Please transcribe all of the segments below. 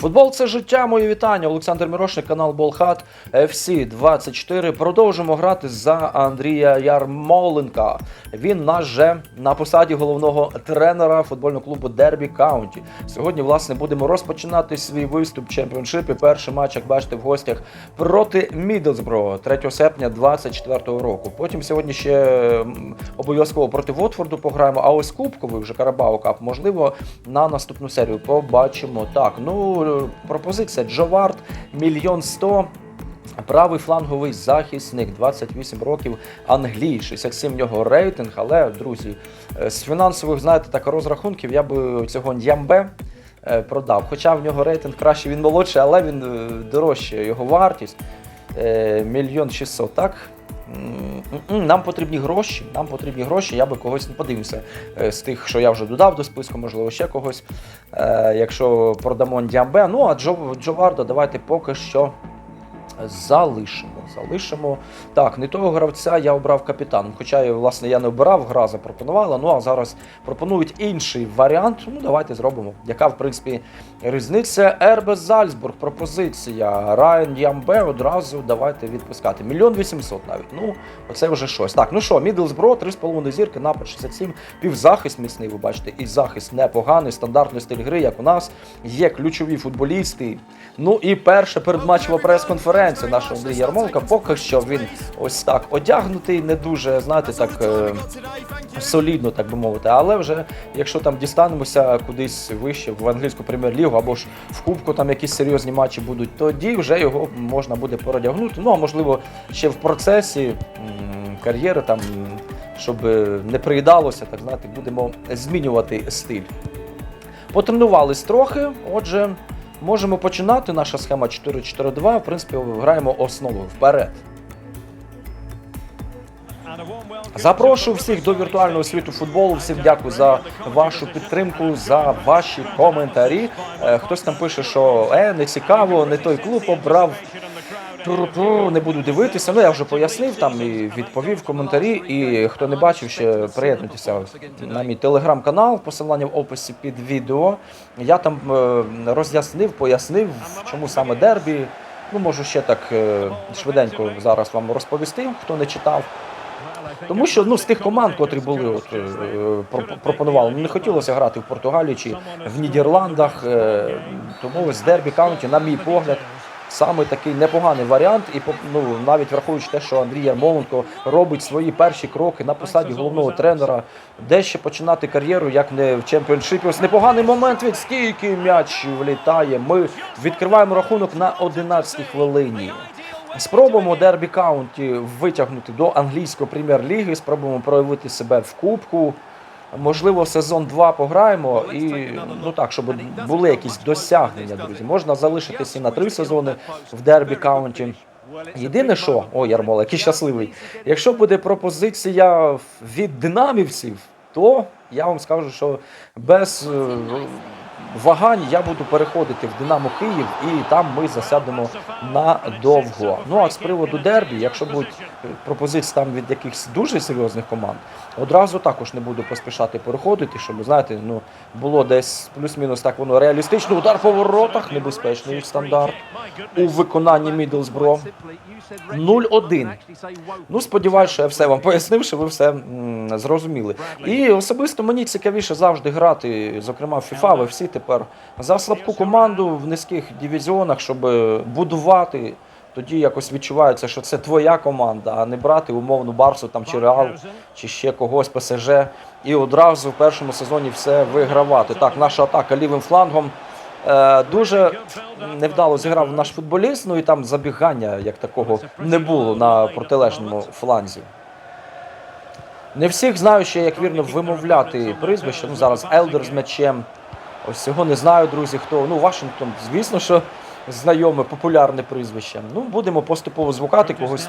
Футбол це життя, мої вітання. Олександр Мірошник, канал Болхат FC 24. Продовжимо грати за Андрія Ярмоленка. Він наш же на посаді головного тренера футбольного клубу Дербі Каунті. Сьогодні, власне, будемо розпочинати свій виступ в чемпіоншипі. Перший матч, як бачите, в гостях проти Мідлсбро 3 серпня 2024 року. Потім сьогодні ще обов'язково проти Вотфорду пограємо. А ось Кубковий вже Карабау Кап, можливо, на наступну серію побачимо. Так, ну пропозиція Джовард, мільйон сто. Правий фланговий захисник, 28 років, Англії, 67 в нього рейтинг. Але, друзі, е, з фінансових, знаєте, так розрахунків я би цього Ньямбе е, продав. Хоча в нього рейтинг краще, він молодший, але він е, дорожче, його вартість. Мільйон шістсот, так? Нам потрібні гроші. Нам потрібні гроші. Я би когось не подивився е, з тих, що я вже додав до списку, можливо, ще когось. Е, Якщо продамо Діамбе. Ну а Джо, Джоварда давайте поки що залишимо. Залишимо. Так, не того гравця я обрав капітаном. Хоча, власне, я не обирав, гра запропонувала. Ну а зараз пропонують інший варіант. Ну, давайте зробимо. Яка, в принципі, різниця? Ербе Зальцбург, пропозиція. Райан Ямбе одразу давайте відпускати. Мільйон вісімсот навіть. Ну, оце вже щось. Так, ну що, Мідлсбро, 3,5 зірки, напад 67, півзахист міцний, ви бачите, і захист непоганий, стандартний стиль гри, як у нас. Є ключові футболісти. Ну і перша передматчева прес-конференція нашого Андрія Ярмоленка. Поки що він ось так одягнутий, не дуже, знаєте, так е, солідно, так би мовити. Але вже якщо там дістанемося кудись вище в англійську прем'єр-лігу або ж в кубку там якісь серйозні матчі будуть, тоді вже його можна буде передягнути. Ну а можливо, ще в процесі кар'єри там. Щоб не приїдалося, так знаєте, будемо змінювати стиль. Потренувались трохи, отже, можемо починати. Наша схема 4-4-2. В принципі, граємо основу вперед. Запрошую всіх до віртуального світу футболу. Всім дякую за вашу підтримку, за ваші коментарі. Е, Хтось там пише, що е, не цікаво, не той клуб обрав. Ту-ру-ту, Не буду дивитися. Ну я вже пояснив там і відповів коментарі. І хто не бачив, ще приєднуйтеся на мій телеграм-канал. Посилання в описі під відео. Я там е, роз'яснив, пояснив, чому саме дербі. Ну можу ще так е, швиденько зараз вам розповісти, хто не читав. Тому що ну з тих команд, котрі були, от е, про- пропонували, ну, не хотілося грати в Португалії чи в Нідерландах. Тому ось дербі каунті, на мій погляд, саме такий непоганий варіант. І ну, навіть враховуючи те, що Андрій Ярмоленко робить свої перші кроки на посаді головного тренера, де ще починати кар'єру, як не в чемпіоншипі. Ось непоганий момент від скільки м'яч влітає. Ми відкриваємо рахунок на 11-й хвилині. Спробуємо дербі каунті витягнути до англійської прем'єр-ліги, спробуємо проявити себе в кубку. Можливо, сезон 2 пограємо і ну так, щоб були якісь досягнення, друзі. Можна залишитися і на три сезони в дербі каунті. Єдине, що о, Ярмола, який щасливий. Якщо буде пропозиція від динамівців, то я вам скажу, що без е, вагань я буду переходити в Динамо Київ, і там ми засядемо надовго. Ну а з приводу дербі, якщо будуть е, пропозиції там від якихось дуже серйозних команд, одразу також не буду поспішати переходити, щоб знаєте, ну було десь плюс-мінус так воно реалістично. Удар по воротах, небезпечний стандарт у виконанні Мідлсбро. 0-1. Ну, сподіваюся, що я все вам пояснив, що ви все зрозуміли. І особисто мені цікавіше завжди грати, зокрема в FIFA, в всі тепер за слабку команду в низьких дивізіонах, щоб е, будувати. Тоді якось відчувається, що це твоя команда, а не брати умовну Барсу там чи Реал, чи ще когось ПСЖ, і одразу в першому сезоні все вигравати. Так, наша атака лівим флангом. Е, дуже невдало зіграв наш футболіст, ну і там забігання як такого не було на протилежному фланзі. Не всіх знаю ще, як вірно вимовляти прізвище. Ну зараз Елдер з м'ячем. Ось цього не знаю, друзі, хто. Ну, Вашингтон, звісно, що знайоме, популярне прізвище. Ну, будемо поступово звукати когось,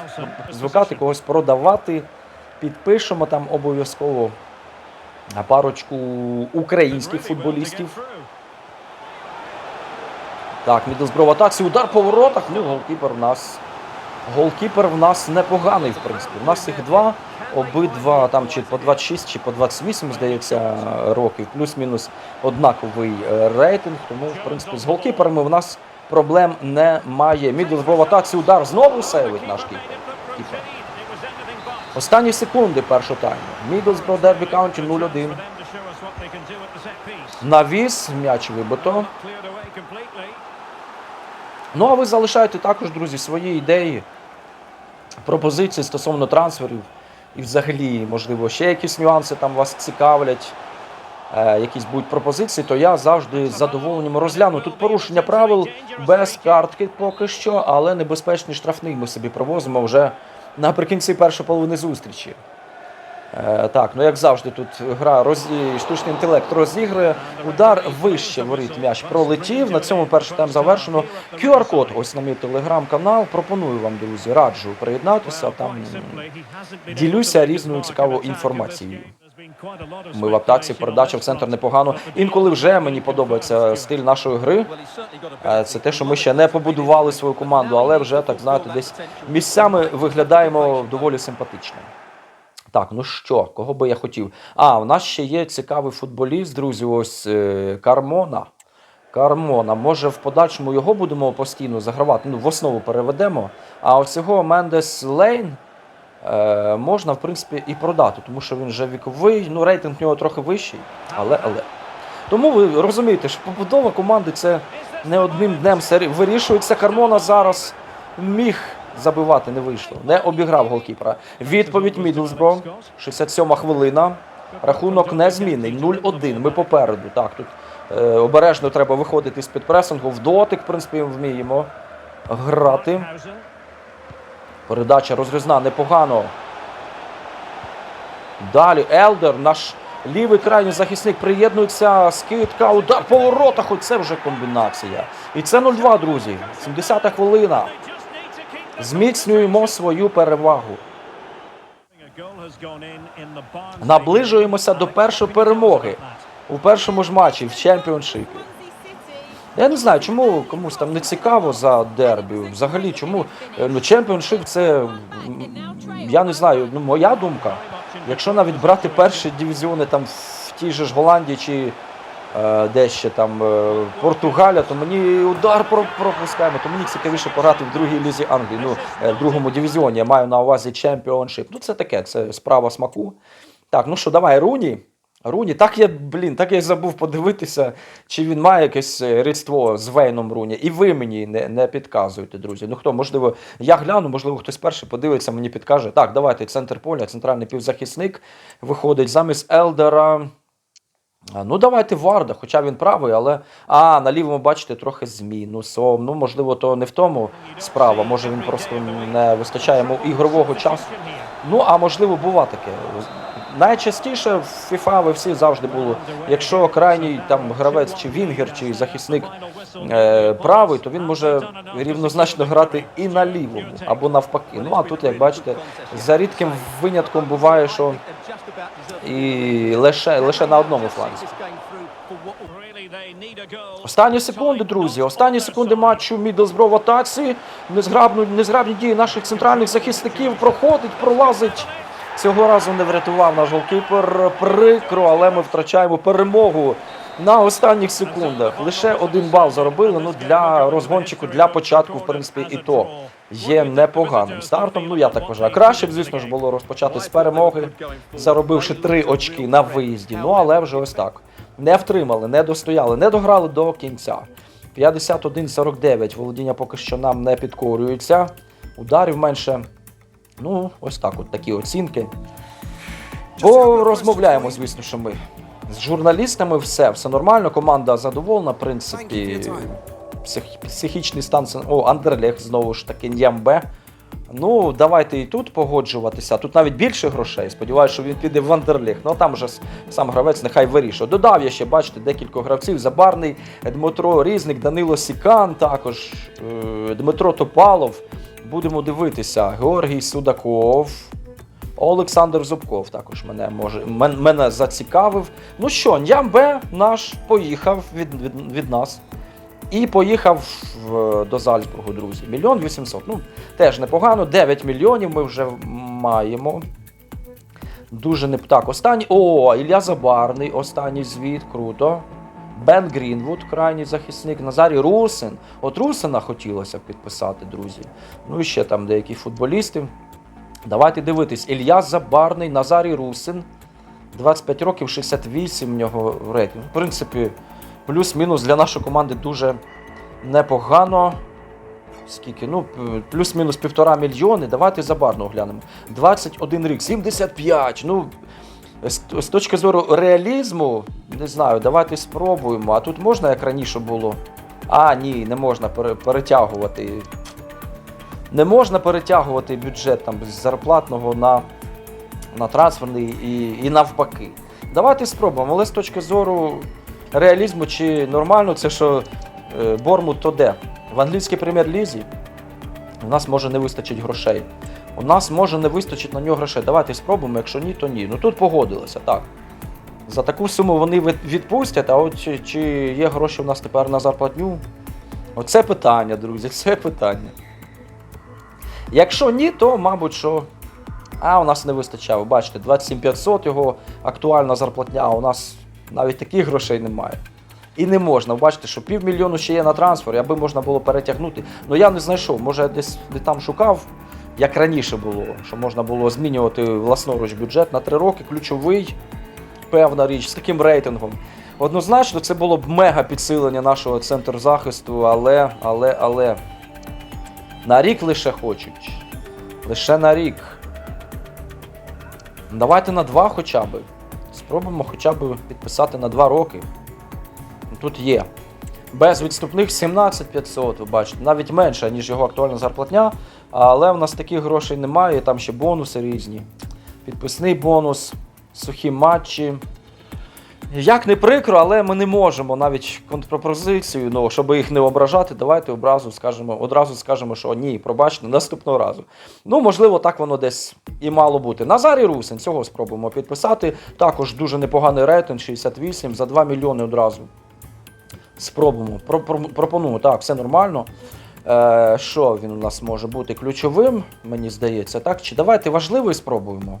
звукати когось продавати. Підпишемо там обов'язково на парочку українських футболістів. Так, Мідлсбро в атаці, удар по воротах. Ну, голкіпер у нас Голкіпер в нас непоганий, в принципі. У нас їх два, обидва там чи по 26, чи по 28, здається, років, плюс-мінус однаковий е, рейтинг. Тому, в принципі, з голкіперами в нас проблем немає. Мідлсбро в атаці удар знову сейвить наш кіпер. Останні секунди першого тайму. Мідлсбро Дербі Каунті 0-1. Навіс, м'яч вибито. Ну, а ви залишаєте також, друзі, свої ідеї, пропозиції стосовно трансферів. І взагалі, можливо, ще якісь нюанси там вас цікавлять, якісь будуть пропозиції, то я завжди з задоволенням розгляну. Тут порушення правил без картки поки що, але небезпечний штрафний ми собі провозимо вже наприкінці першої половини зустрічі. Е, так, ну як завжди, тут гра роз... штучний інтелект розігрує. Удар вище воріт м'яч пролетів. На цьому перший тайм завершено. QR-код ось на мій телеграм-канал. Пропоную вам, друзі, раджу приєднатися. Там ділюся різною цікавою інформацією. Ми в атаці, передача в центр непогано. Інколи вже мені подобається стиль нашої гри. Е, Це те, що ми ще не побудували свою команду, але вже так знаєте, десь місцями виглядаємо доволі симпатично. Так, ну що, кого би я хотів? А, у нас ще є цікавий футболіст, друзі, ось е, Кармона. Кармона. Може, в подальшому його будемо постійно загравати. Ну, в основу переведемо. А ось цього Мендес Лейн можна, в принципі, і продати, тому що він вже віковий, ну, рейтинг в нього трохи вищий, але, але. Тому ви розумієте, що побудова команди це не одним днем вирішується. Кармона зараз міг забивати, не вийшло. Не обіграв голкіпера. Відповідь Мідлсбро. 67 хвилина. Рахунок незмінний. 0-1. Ми попереду. Так, тут е, обережно треба виходити з-під пресингу. В дотик, в принципі, вміємо грати. Передача розрізна непогано. Далі Елдер, наш лівий крайній захисник, приєднується, скидка, удар по воротах. Це вже комбінація. І це 0-2, друзі. 70-та хвилина. Зміцнюємо свою перевагу. Наближуємося до першої перемоги у першому ж матчі в чемпіоншипі. Я не знаю, чому комусь там не цікаво за дербі. Взагалі, чому Е, ну, чемпіоншип це я не знаю, ну моя думка. Якщо навіть брати перші дивізіони там в тій же ж Голландії чи е, де ще там е, Португалія, то мені удар пропускаємо, то мені цікавіше пограти в другій лізі Англії, ну е, в другому дивізіоні. Я маю на увазі чемпіоншип. Ну це таке, це справа смаку. Так, ну що, давай, Руні. Руні, так я, блін, так я забув подивитися, чи він має якесь е, рідство з Вейном Руні. І ви мені не, не підказуєте, друзі. Ну хто, можливо, я гляну, можливо, хтось перший подивиться, мені підкаже. Так, давайте, центр поля, центральний півзахисник виходить замість Елдера. Ну, давайте Варда, хоча він правий, але. А, на лівому, бачите, трохи з мінусом. Ну, можливо, то не в тому справа. Може він просто не вистачає йому ігрового часу. Ну, а можливо, бува таке. Найчастіше в FIFA ви всі завжди було, якщо крайній там гравець чи вінгер, чи захисник е, правий, то він може рівнозначно грати і на лівому, або навпаки. Ну а тут, як бачите, за рідким винятком буває, що і лише, лише на одному фланзі. Останні секунди, друзі. Останні секунди матчу Мідлсбро в атаці. Незграбну, незграбні дії наших центральних захисників проходить, пролазить. Цього разу не врятував наш голкіпер. Прикро, але ми втрачаємо перемогу на останніх секундах. Лише один бал заробили. Ну для розгончику, для початку, в принципі, і то є непоганим стартом. Ну я так вважаю. Краще б, звісно ж, було розпочати з перемоги, заробивши три очки на виїзді. Ну але вже ось так. Не втримали, не достояли, не дограли до кінця. 51-49. Володіння поки що нам не підкорюється. Ударів менше. Ну, ось так, от такі оцінки. Бо розмовляємо, звісно, що ми. З журналістами все, все нормально, команда задоволена, в принципі. Псих, психічний стан. О, Андерлех знову ж таки Нямбе. Ну, давайте і тут погоджуватися. Тут навіть більше грошей. Сподіваюся, що він піде в Андерлех. Ну там вже сам гравець нехай вирішує. Додав я ще, бачите, декілька гравців. Забарний, Дмитро Різник, Данило Сікан, також е, Дмитро Топалов. Будемо дивитися. Георгій Судаков. Олександр Зубков також мене може мен- мене зацікавив. Ну що, Нямбе наш поїхав від, від, від нас. І поїхав до Зальцбургу, друзі. Мільйон 800. Ну, теж непогано. 9 мільйонів ми вже маємо. Дуже не так. Останній. О, Ілля Забарний, останній звіт, круто. Бен Грінвуд, крайній захисник, Назарій Русин. От Русина хотілося б підписати, друзі. Ну і ще там деякі футболісти. Давайте дивитись. Ілля Забарний, Назарій Русин. 25 років, 68 в нього рейтинг. В принципі, плюс-мінус для нашої команди дуже непогано. Скільки? Ну, плюс-мінус півтора мільйони. Давайте Забарного глянемо. 21 рік, 75. Ну, з точки зору реалізму, не знаю, давайте спробуємо. А тут можна, як раніше було. А, ні, не можна перетягувати. Не можна перетягувати бюджет там, з зарплатного на, на трансферний і, і навпаки. Давайте спробуємо, але з точки зору реалізму чи нормально, це що е, Бормут то де? В англійській прем'єр-лізі у нас може не вистачить грошей. У нас може не вистачить на нього грошей. Давайте спробуємо, якщо ні, то ні. Ну тут погодилися, так. За таку суму вони відпустять, а от чи, є гроші у нас тепер на зарплатню? Оце питання, друзі, це питання. Якщо ні, то, мабуть, що. А, у нас не вистачає. Бачите, 27 500 його актуальна зарплатня, а у нас навіть таких грошей немає. І не можна. Бачите, що півмільйону ще є на трансфер, аби можна було перетягнути. Ну я не знайшов. Може, я десь де там шукав, як раніше було, що можна було змінювати власноруч бюджет на три роки, ключовий, певна річ, з таким рейтингом. Однозначно, це було б мега підсилення нашого центру захисту, але, але, але. На рік лише хочуть. Лише на рік. Давайте на два хоча б. Спробуємо хоча б підписати на 2 роки. Тут є. Без відступних 17500, ви бачите, навіть менше, ніж його актуальна зарплатня. Але в нас таких грошей немає, там ще бонуси різні. Підписний бонус, сухі матчі. Як не прикро, але ми не можемо навіть контрпропозицію, ну, щоб їх не ображати, давайте одразу скажемо, одразу скажемо, що ні, пробачте, наступного разу. Ну, можливо, так воно десь і мало бути. Назарій Русин, цього спробуємо підписати. Також дуже непоганий рейтинг, 68 за 2 мільйони одразу. Спробуємо. Про, про, пропоную, так, все нормально. Е, що він у нас може бути ключовим, мені здається, так? Чи давайте важливий спробуємо?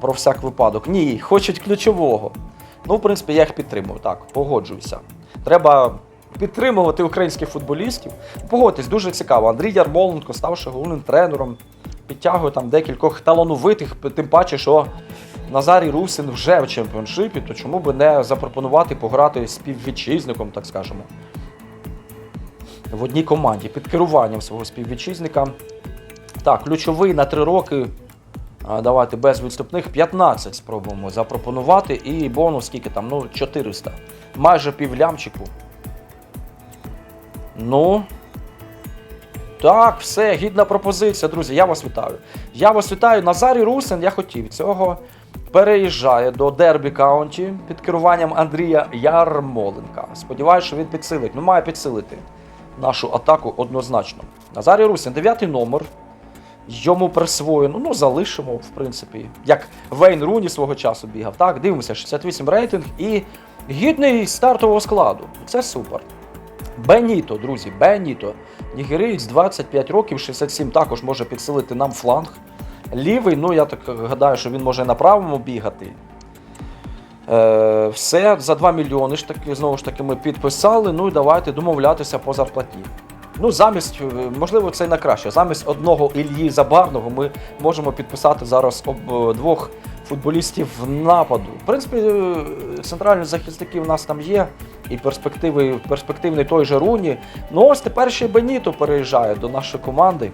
Про всяк випадок. Ні, хочуть ключового. Ну, в принципі, я їх підтримую. Так, погоджуюся. Треба підтримувати українських футболістів. Погодьтесь, дуже цікаво. Андрій Ярмоленко, ставши головним тренером, підтягує там декількох талановитих, тим паче, що Назарій Русин вже в чемпіоншипі, то чому би не запропонувати пограти співвітчизником, так скажемо, в одній команді під керуванням свого співвітчизника. Так, ключовий на три роки. Давайте без відступних 15 спробуємо запропонувати. І бонус скільки там? Ну, 400. Майже півлямчику. Ну. Так, все, гідна пропозиція, друзі. Я вас вітаю. Я вас вітаю. Назарій Русин, я хотів цього. Переїжджає до Дербі Каунті під керуванням Андрія Ярмоленка. Сподіваюся, що він підсилить. Ну, має підсилити нашу атаку однозначно. Назарій Русин, дев'ятий номер. Йому присвоєно, ну залишимо, в принципі, як Вейн Руні свого часу бігав. Так, дивимося, 68 рейтинг і гідний стартового складу. Це супер. Беніто, друзі, Беніто. Нігерієць 25 років, 67 також може підсилити нам фланг. Лівий, ну я так гадаю, що він може на правому бігати. Е, все, за 2 мільйони ж таки, знову ж таки, ми підписали. Ну і давайте домовлятися по зарплаті. Ну, замість, е, можливо, це й на краще. Замість одного Ільї Забарного ми можемо підписати зараз об, е, двох футболістів нападу. В принципі, е, центральні захисники в нас там є, і перспективи, перспективний той же Руні. Ну ось тепер ще Беніто переїжджає до нашої команди.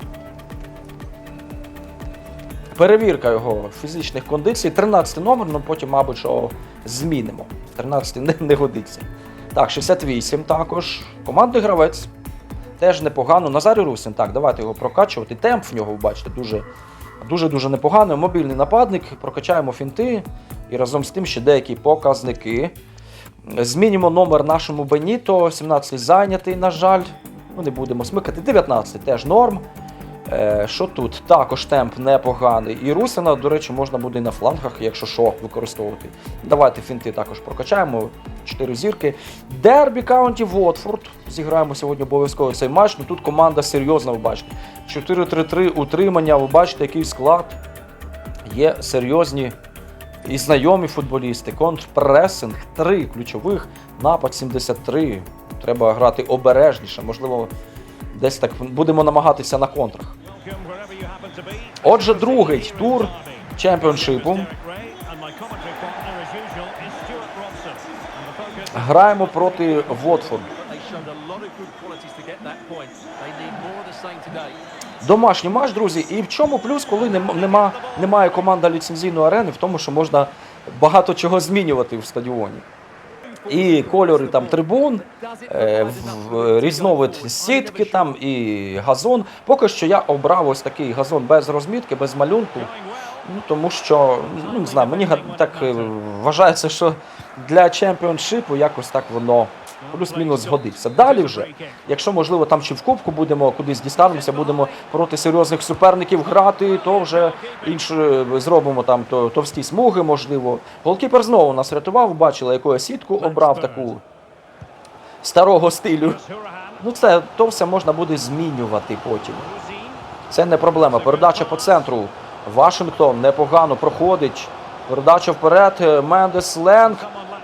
Перевірка його фізичних кондицій. 13 номер, ну потім, мабуть, що змінимо. 13 не, не годиться. Так, 68 також. Командний гравець. Теж непогано. Назарій Русин, так, давайте його прокачувати. Темп в нього, бачите, дуже дуже-дуже непоганий. Мобільний нападник, прокачаємо фінти і разом з тим ще деякі показники. Змінимо номер нашому Беніто. 17 зайнятий, на жаль. Ну, не будемо смикати. 19 теж норм. Е, що тут? Також темп непоганий. І Русина, до речі, можна буде і на флангах, якщо що, використовувати. Давайте фінти також прокачаємо. чотири зірки. Дербі Каунті Вотфорд. Зіграємо сьогодні обов'язково цей матч. Ну тут команда серйозна, ви бачите. 4-3-3 утримання, ви бачите, який склад. Є серйозні і знайомі футболісти. Контрпресинг 3 ключових, напад 73. Треба грати обережніше. Можливо, десь так будемо намагатися на контрах. Отже, другий тур чемпіоншипу. Граємо проти Вотфорду. Домашній матч, друзі. І в чому плюс, коли нема, немає команда ліцензійної арени, в тому, що можна багато чого змінювати в стадіоні. І кольори там трибун, е, різновид сітки там і газон. Поки що я обрав ось такий газон без розмітки, без малюнку. Ну, тому що, ну не знаю, мені так е, вважається, що для чемпіоншипу якось так воно плюс-мінус згодиться. Далі вже, якщо можливо там чи в кубку будемо кудись дістанемося, будемо проти серйозних суперників грати, то вже інше зробимо там то, товсті смуги, можливо. Голкіпер знову нас рятував, бачили, яку я сітку обрав таку старого стилю. Ну це то все можна буде змінювати потім. Це не проблема. Передача по центру. Вашингтон непогано проходить. Передача вперед. Е, Мендес Ленг.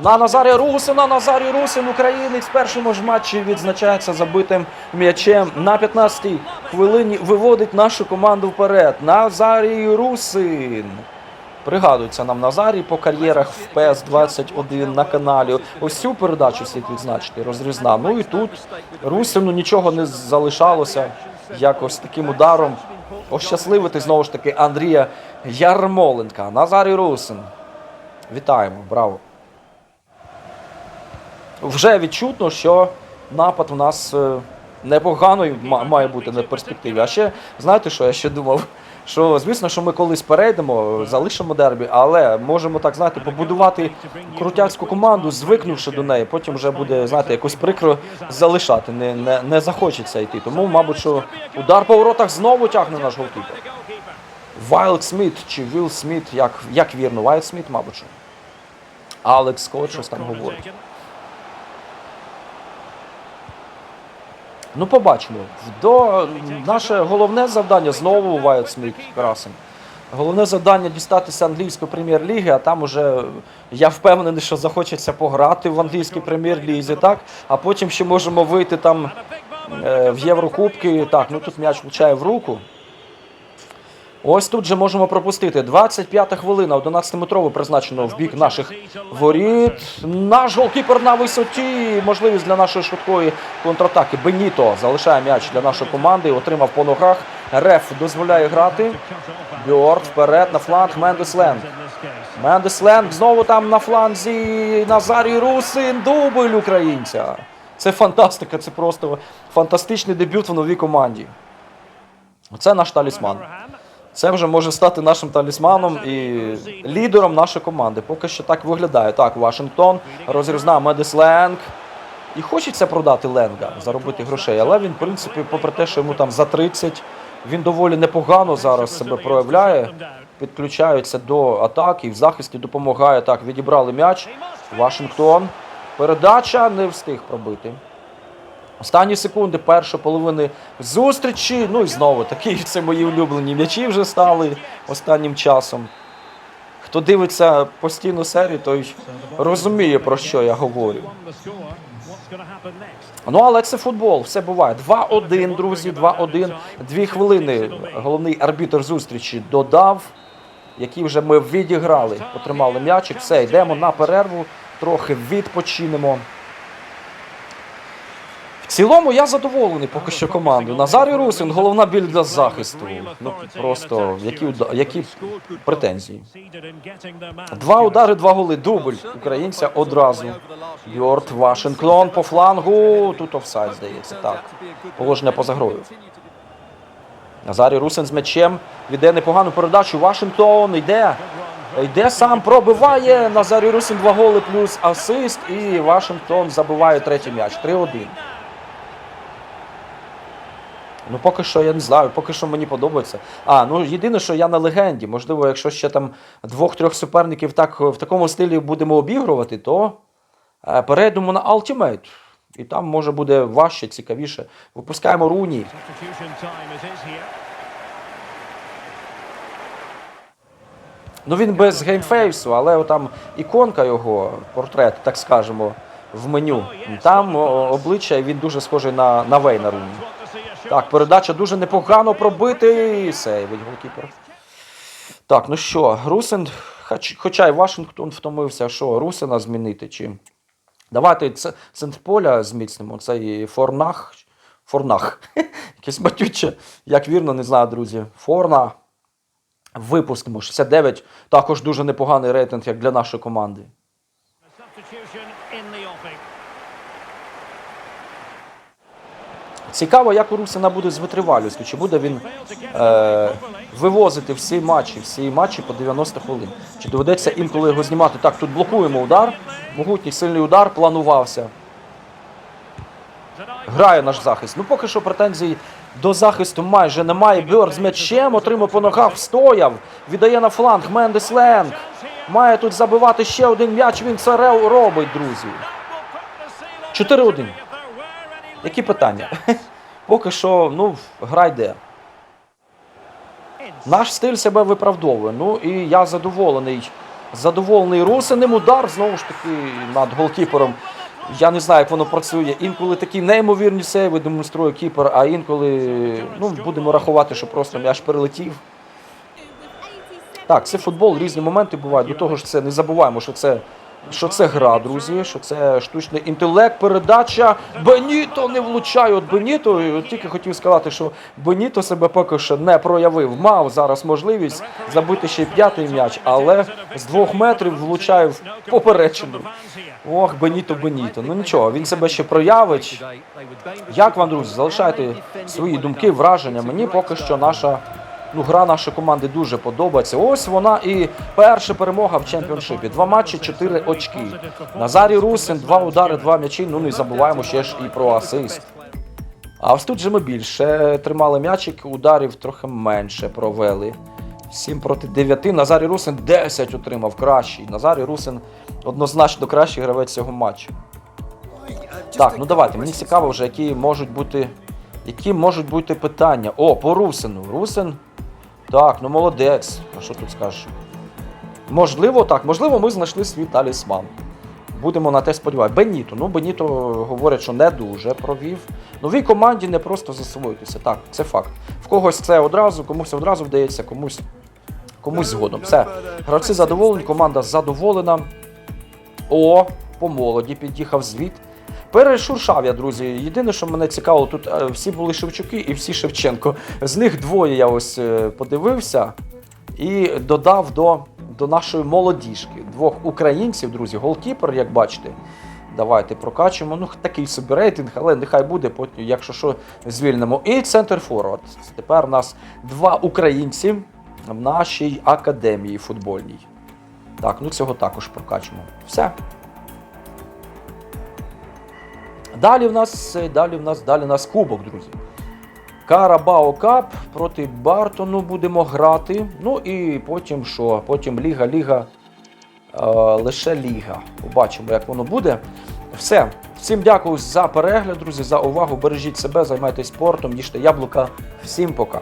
На Назарія Русина. Назарій Русин, українець в першому ж матчі відзначається забитим м'ячем. На 15-й хвилині виводить нашу команду вперед. Назарій Русин. Пригадується нам Назарій по кар'єрах в ПС 21 на каналі. Ось цю передачу слід відзначити, розрізна. Ну і тут Русину нічого не залишалося. Якось таким ударом ощасливити знову ж таки Андрія Ярмоленка. Назарій Русин. Вітаємо, браво. Вже відчутно, що напад у нас е, непоганий має бути на перспективі. А ще знаєте, що я ще думав? Що звісно, що ми колись перейдемо, залишимо дербі, але можемо так знаєте, побудувати крутяцьку команду, звикнувши до неї. Потім вже буде знаєте, якось прикро залишати. Не, не, не захочеться йти. Тому, мабуть, що удар по воротах знову тягне наш голкіпер. Вайлд Сміт чи Вілл Сміт, як, як вірно, Вайлд Сміт, мабуть. Алекс Скотт щось там говорить. Ну, побачимо. До наше головне завдання знову Вайт Сміт красень. Головне завдання дістатися англійської прем'єр-ліги, а там уже я впевнений, що захочеться пограти в англійській прем'єр-лізі, так? А потім ще можемо вийти там е, в Єврокубки. Так, ну тут м'яч влучає в руку. Ось тут же можемо пропустити. 25-та хвилина, 11-метрово призначено в бік наших воріт. Наш голкіпер на висоті. Можливість для нашої швидкої контратаки. Беніто залишає м'яч для нашої команди. Отримав по ногах. Реф дозволяє грати. Бьорд вперед на фланг. Мендес Ленг. Мендес Ленг знову там на фланзі. Назарій Русин. Дубль українця. Це фантастика. Це просто фантастичний дебют в новій команді. Це наш талісман. Це вже може стати нашим талісманом і лідером нашої команди. Поки що так виглядає. Так, Вашингтон, розрізна Медис Ленг. І хочеться продати Ленга, заробити грошей. Але він, в принципі, попри те, що йому там за 30, він доволі непогано зараз себе проявляє. Підключається до атаки, в захисті допомагає. Так, відібрали м'яч. Вашингтон. Передача не встиг пробити. Останні секунди першої половини зустрічі. Ну і знову такі це мої улюблені м'ячі вже стали останнім часом. Хто дивиться постійну серію, той розуміє, про що я говорю. Ну, але це футбол, все буває. 2-1, друзі, 2-1. Дві хвилини. Головний арбітр зустрічі додав, які вже ми відіграли. Потримали м'ячик. Все, йдемо на перерву, трохи відпочинемо. Цілому я задоволений поки що командою. Назарій Русин, головна біль для захисту. Ну просто які, які претензії. Два удари, два голи. Дубль українця одразу. Бьорд Вашингтон по флангу. Тут офсайд, здається. Так. Положення поза грою. Назарій Русин з м'ячем. Віде непогану передачу. Вашингтон йде. Йде сам, пробиває. Назарій Русин два голи плюс асист. І Вашингтон забиває третій м'яч. 3-1. Ну, поки що я не знаю, поки що мені подобається. А, ну єдине, що я на легенді. Можливо, якщо ще там двох-трьох суперників так в такому стилі будемо обігрувати, то Е, Перейдемо на Ultimate. І там може буде важче, цікавіше. Випускаємо Руні. Ну він без геймфейсу, але там іконка його, портрет, так скажемо, в меню. Там обличчя він дуже схожий на, на Вейна Руні. Так, передача дуже непогано пробитий. Сейвить голкіпер. Так, ну що, Русин, хоч, хоча й Вашингтон втомився, що Русина змінити чи. Давайте ц- центр поля зміцнимо. Цей Форнах. Форнах. Якесь матюче. Як вірно, не знаю, друзі. Форна. Випустимо. 69. Також дуже непоганий рейтинг, як для нашої команди. Цікаво, як у Русина буде з витривалістю. Чи буде він е, вивозити всі матчі, всі матчі по 90 хвилин. Чи доведеться інколи його знімати? Так, тут блокуємо удар. Могутній сильний удар планувався. Грає наш захист. Ну поки що претензій до захисту майже немає. Бьор з м'ячем отримав по ногах, встояв. Віддає на фланг Мендес Ленг. Має тут забивати ще один м'яч. Він це робить, друзі. 4-1. Які питання? Поки що, ну, гра йде. Наш стиль себе виправдовує. Ну і я задоволений. Задоволений Русиним удар знову ж таки над голкіпером. Я не знаю, як воно працює. Інколи такі неймовірні сейви демонструє кіпер, а інколи ну, будемо рахувати, що просто м'яч перелетів. Так, це футбол, різні моменти бувають. До того ж, це не забуваємо, що це, що це гра, друзі, що це штучний інтелект, передача. Беніто не влучає. От Беніто, тільки хотів сказати, що Беніто себе поки що не проявив. Мав зараз можливість забити ще й п'ятий м'яч, але з двох метрів влучає в поперечину. Ох, Беніто, Беніто. Ну нічого, він себе ще проявить. Як вам, друзі, залишайте свої думки, враження. Мені поки що наша ну, гра нашої команди дуже подобається. Ось вона і перша перемога в чемпіоншипі. Два матчі, чотири очки. Назарій Русин, два удари, два м'ячі. Ну не забуваємо ще ж і про асист. А ось тут же ми більше тримали м'ячик, ударів трохи менше провели. 7 проти 9. Назарій Русин 10 отримав кращий. Назарій Русин однозначно кращий гравець цього матчу. Так, ну давайте. Мені цікаво вже, які можуть бути. Які можуть бути питання. О, по Русину. Русин. Так, ну молодець. А що тут скажеш? Можливо, так, можливо, ми знайшли свій талісман. Будемо на те сподіватися. Беніто. Ну, Беніто говорять, що не дуже провів. Новій команді не просто засвоїтися. Так, це факт. В когось це одразу, комусь одразу вдається, комусь, комусь згодом. Все. Гравці задоволені, команда задоволена. О, по молоді під'їхав звіт. Перешуршав я, друзі. Єдине, що мене цікаво, тут е, всі були Шевчуки і всі Шевченко. З них двоє я ось е, подивився і додав до, до нашої молодіжки. Двох українців, друзі, голкіпер, як бачите. Давайте прокачуємо. Ну, такий собі рейтинг, але нехай буде, потім, якщо що, звільнимо. І центр форвард. Тепер у нас два українці в нашій академії футбольній. Так, ну цього також прокачуємо. Все. Далі в нас, е, далі в нас, далі в нас кубок, друзі. Карабао Кап проти Бартону будемо грати. Ну і потім що? Потім Ліга, Ліга. Е, лише Ліга. Побачимо, як воно буде. Все. Всім дякую за перегляд, друзі, за увагу. Бережіть себе, займайтесь спортом, їжте яблука. Всім пока.